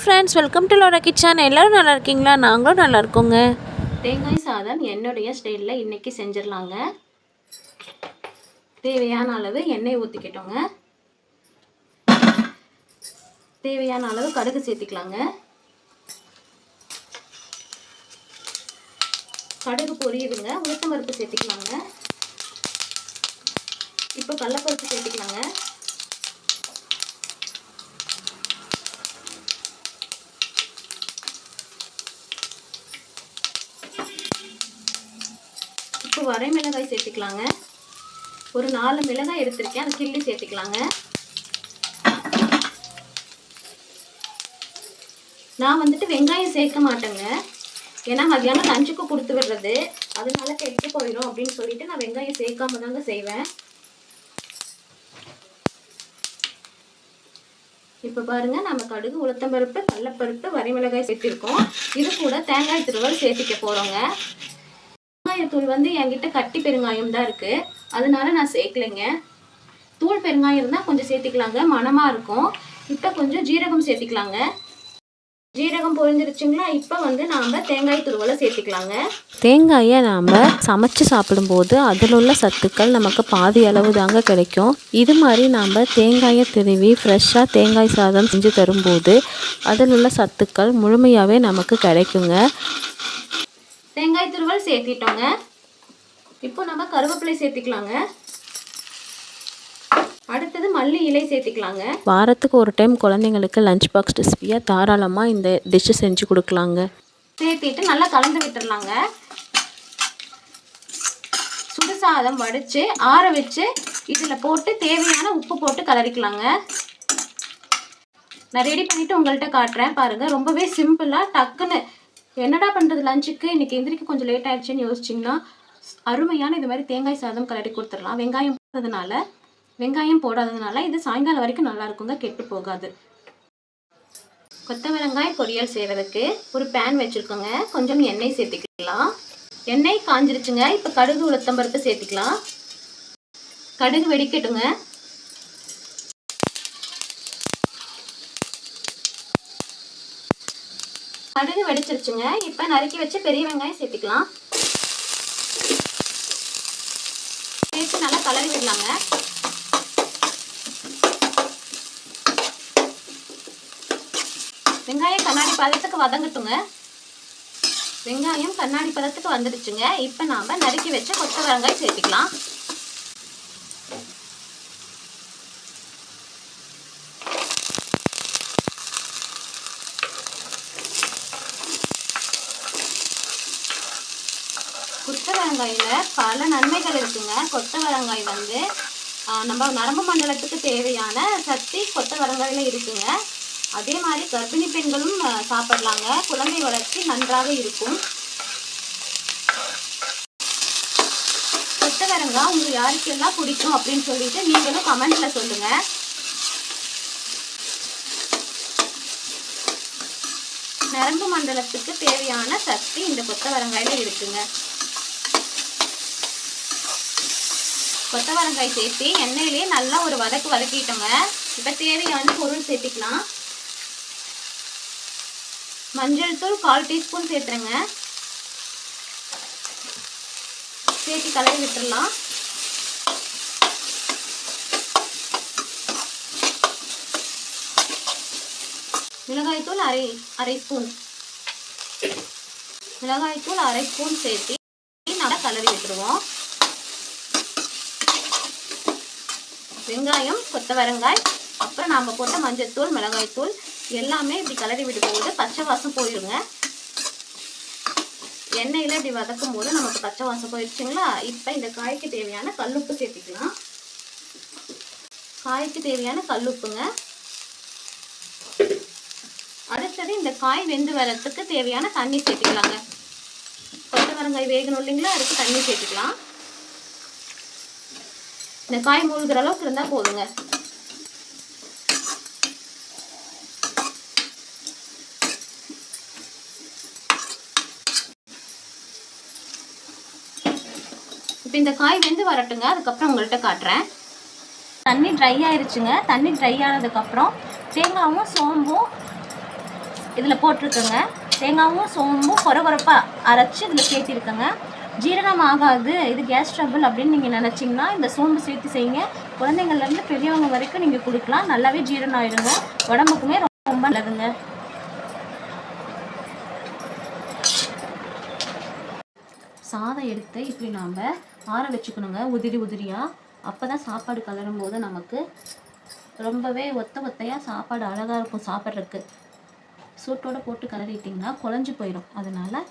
Friends welcome to Lora kitchen எல்லோரும் நல்லா இருக்கீங்களா? நாங்களும் நல்லா இருக்கோங்க. தேங்காய் சாதம் என்னுடைய ஸ்டைலில் இன்றைக்கி செஞ்சிடலாங்க. தேவையான அளவு எண்ணெய் ஊற்றிக்கிட்டோங்க தேவையான அளவு கடுகு சேர்த்திக்கலாங்க. கடுகு பொரியுதுங்க. உளுத்தம்பருப்பு சேர்த்துக்கலாங்க. இப்போ கடலப்பருப்பு சேர்த்திக்கலாங்க. இப்போ வரை மிளகாய் சேர்த்துக்கலாங்க. ஒரு நாலு மிளகாய் எடுத்திருக்கேன். அதை கிள்ளி சேர்த்துக்கலாங்க. நான் வந்துட்டு வெங்காயம் சேர்க்க மாட்டேங்க. ஏன்னா மதியானம் லஞ்சுக்கு கொடுத்து விடுறது. அதனால கெட்டு போயிடும் அப்படின்னு சொல்லிட்டு நான் வெங்காயம் சேர்க்காம தாங்க செய்வேன். இப்போ பாருங்க நம்ம கடுகு உளுத்தம்பருப்பு கடலப்பருப்பு வரிமிளகாய் சேர்த்திருக்கோம். இது கூட தேங்காய் திருவல் சேர்த்திக்க போறோங்க. பெருங்காயத்தூள் வந்து என்கிட்ட கட்டி பெருங்காயம் தான் இருக்குது அதனால நான் சேர்க்கலைங்க. தூள் பெருங்காயம் இருந்தால் கொஞ்சம் சேர்த்திக்கலாங்க. மனமாக இருக்கும். இப்போ கொஞ்சம் ஜீரகம் சேர்த்திக்கலாங்க. ஜீரகம் பொரிஞ்சிருச்சுங்களா? இப்போ வந்து நாம் தேங்காய் துருவலை சேர்த்துக்கலாங்க. தேங்காயை நாம் சமைச்சு சாப்பிடும்போது அதில் உள்ள சத்துக்கள் நமக்கு பாதி அளவு தாங்க கிடைக்கும். இது மாதிரி நாம் தேங்காயை திருவி ஃப்ரெஷ்ஷாக தேங்காய் சாதம் செஞ்சு தரும்போது அதில் உள்ள சத்துக்கள் முழுமையாகவே நமக்கு கிடைக்குங்க. தேங்காய் துருவல் சேர்த்திட்டோங்க. இப்போ நம்ம கருவேப்பிலை சேர்த்திக்கலாங்க. அடுத்தது மல்லி இலை சேர்த்திக்கலாங்க. வாரத்துக்கு ஒரு டைம் குழந்தைங்களுக்கு லஞ்ச் பாக்ஸ் ரெசிபியாக தாராளமாக இந்த டிஷ்ஷு செஞ்சு கொடுக்கலாங்க. சேர்த்திட்டு நல்லா கலந்து விட்டுறலாங்க. சுடுசாதம் வடித்து ஆற வச்சு இதில் போட்டு தேவையான உப்பு போட்டு கலரிக்கலாங்க. நான் ரெடி பண்ணிவிட்டு உங்கள்கிட்ட காட்டுறேன் பாருங்கள் ரொம்பவே சிம்பிளாக டக்குன்னு என்னடா பண்ணுறது லஞ்சுக்கு இன்றைக்கி எந்திரிக்க கொஞ்சம் லேட் ஆகிடுச்சின்னு யோசிச்சிங்கன்னா அருமையான இது மாதிரி தேங்காய் சாதம் கலரி கொடுத்துடலாம். வெங்காயம் போடுறதுனால வெங்காயம் போடாததுனால இது சாயங்காலம் வரைக்கும் நல்லா இருக்குங்க கெட்டு போகாது. கொத்தவரங்காய் பொரியல் செய்கிறதுக்கு ஒரு பேன் வச்சுருக்கோங்க. கொஞ்சம் எண்ணெய் சேர்த்துக்கலாம். எண்ணெய் காஞ்சிருச்சுங்க. இப்போ கடுகு உளுத்தம்பருப்பு சேர்த்துக்கலாம். கடுகு வெடிக்கட்டுங்க. கடுகு வெடிச்சிருச்சுங்க. இப்போ நறுக்கி வச்சு பெரிய வெங்காயம் சேர்த்துக்கலாம். சேர்த்து நல்லா கலரி விடலாங்க. வெங்காயம் கண்ணாடி பதத்துக்கு வதங்கட்டுங்க. வெங்காயம் கண்ணாடி பதத்துக்கு வந்துடுச்சுங்க. இப்போ நாம் நறுக்கி வச்ச கொத்தவரங்காய் சேர்த்துக்கலாம். கொத்தவரங்காயில் பல நன்மைகள் இருக்குங்க. கொத்தவரங்காய் வந்து நம்ம நரம்பு மண்டலத்துக்கு தேவையான சக்தி கொத்தவரங்காயில் இருக்குங்க. அதே மாதிரி கர்ப்பிணி பெண்களும் சாப்பிடலாங்க. குழந்தை வளர்ச்சி நன்றாக இருக்கும். கொத்தவரங்காய் உங்களுக்கு யாருக்கெல்லாம் பிடிக்கும் அப்படின்னு சொல்லிட்டு நீங்களும் கமெண்ட்ல சொல்லுங்க. நரம்பு மண்டலத்துக்கு தேவையான சக்தி இந்த கொத்தவரங்காயில இருக்குங்க. கொத்தவரங்காய் சேர்த்து எண்ணெயிலே நல்லா ஒரு வதக்கு வதக்கிட்டோங்க. இப்போ தேவையான பொருள் சேர்த்துக்கலாம். மஞ்சள் தூள் கால் டீஸ்பூன் சேர்த்துருங்க சேர்த்து கலரி விட்டுடலாம் மிளகாய்த்தூள் அரை அரை ஸ்பூன். மிளகாய்த்தூள் அரை ஸ்பூன் சேர்த்து நல்லா கலரி விட்டுருவோம். வெங்காயம் கொத்தவரங்காய் அப்புறம் நாம் போட்ட மஞ்சத்தூள் மிளகாய்த்தூள் எல்லாமே இப்படி கலரி விடும்போது பச்சை வாசம் போயிடுங்க. எண்ணெயில் இப்படி வதக்கும் போது நமக்கு பச்சை வாசம் போயிடுச்சுங்களா? இப்போ இந்த காய்க்கு தேவையான கல்லுப்பு சேர்த்துக்கலாம். காய்க்கு தேவையான கல்லுப்புங்க. அடுத்தது இந்த காய் வெந்து வரத்துக்கு தேவையான தண்ணி சேர்த்துக்கலாங்க. கொத்தவரங்காய் வேகணும் இல்லைங்களா? அதுக்கு தண்ணி சேர்த்துக்கலாம். இந்த காய் மூழ்கிற அளவுக்கு இருந்தால் போதுங்க. இப்போ இந்த காய் வெந்து வரட்டுங்க. அதுக்கப்புறம் உங்கள்கிட்ட காட்டுறேன். தண்ணி ட்ரை ஆயிருச்சுங்க. தண்ணி ட்ரை ஆனதுக்கப்புறம் தேங்காவும் சோம்பும் இதில் போட்டிருக்கேங்க. தேங்காவும் சோம்பும் கொரகொரப்பாக அரைச்சி இதில் சேர்த்திருக்கேங்க. ஜீரணம் ஆகாது இது கேஸ் ட்ரபிள் அப்படின்னு நீங்கள் நினச்சிங்கன்னா இந்த சோம்பு சேர்த்து செய்யுங்க. குழந்தைங்கள்லேருந்து பெரியவங்க வரைக்கும் நீங்கள் கொடுக்கலாம். நல்லாவே ஜீரணம் ஆயிடுங்க உடம்புக்குமே ரொம்ப நல்லதுங்க. சாதம் எடுத்து இப்படி நாம் ஆற வச்சுக்கணுங்க. உதிரி உதிரியாக அப்போ தான் சாப்பாடு கலரும் போது நமக்கு ரொம்பவே ஒத்த ஒத்தையாக சாப்பாடு அழகாக இருக்கும் சாப்பிட்றதுக்கு. சூட்டோட போட்டு கலரிட்டிங்கன்னா குழஞ்சி போயிடும். அதனால்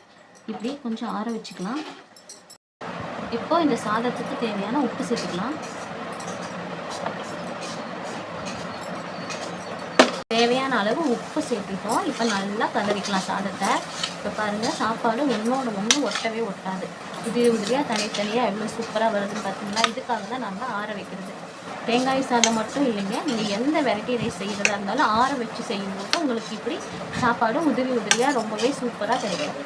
இப்படி கொஞ்சம் ஆற வச்சுக்கலாம். இப்போ இந்த சாதத்துக்கு தேவையான உப்பு சேர்த்துக்கலாம். தேவையான அளவு உப்பு சேர்த்துட்டோம். இப்போ நல்லா கலரிக்கலாம் சாதத்தை. இப்போ பாருங்கள் சாப்பாடு ஒன்றோட ஒன்று ஒட்டவே ஒட்டாது. உதிரி உதிரியாக தனித்தனியாக எவ்வளோ சூப்பராக வருதுன்னு பார்த்தீங்களா இதுக்காக தான் நம்ம ஆற வைக்கிறது. தேங்காய் சாதம் மட்டும் இல்லைங்க நீங்கள் எந்த வெரைட்டி ரைஸ் செய்கிறதா இருந்தாலும் ஆற வச்சு செய்யும்போது உங்களுக்கு இப்படி சாப்பாடு உதிரி உதிரியாக ரொம்பவே சூப்பராக கிடைக்கும்.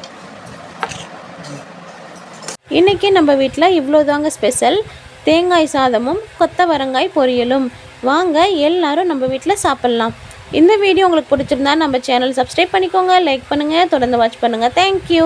இன்றைக்கி நம்ம வீட்டில் இவ்வளோதாங்க ஸ்பெஷல் தேங்காய் சாதமும் கொத்தவரங்காய் பொரியலும். வாங்க எல்லாரும் நம்ம வீட்டில் சாப்பிட்லாம். இந்த வீடியோ உங்களுக்கு பிடிச்சிருந்தா நம்ம சேனல் சப்ஸ்கிரைப் பண்ணிக்கோங்க லைக் பண்ணுங்கள் தொடர்ந்து வாட்ச் பண்ணுங்கள் தேங்க்யூ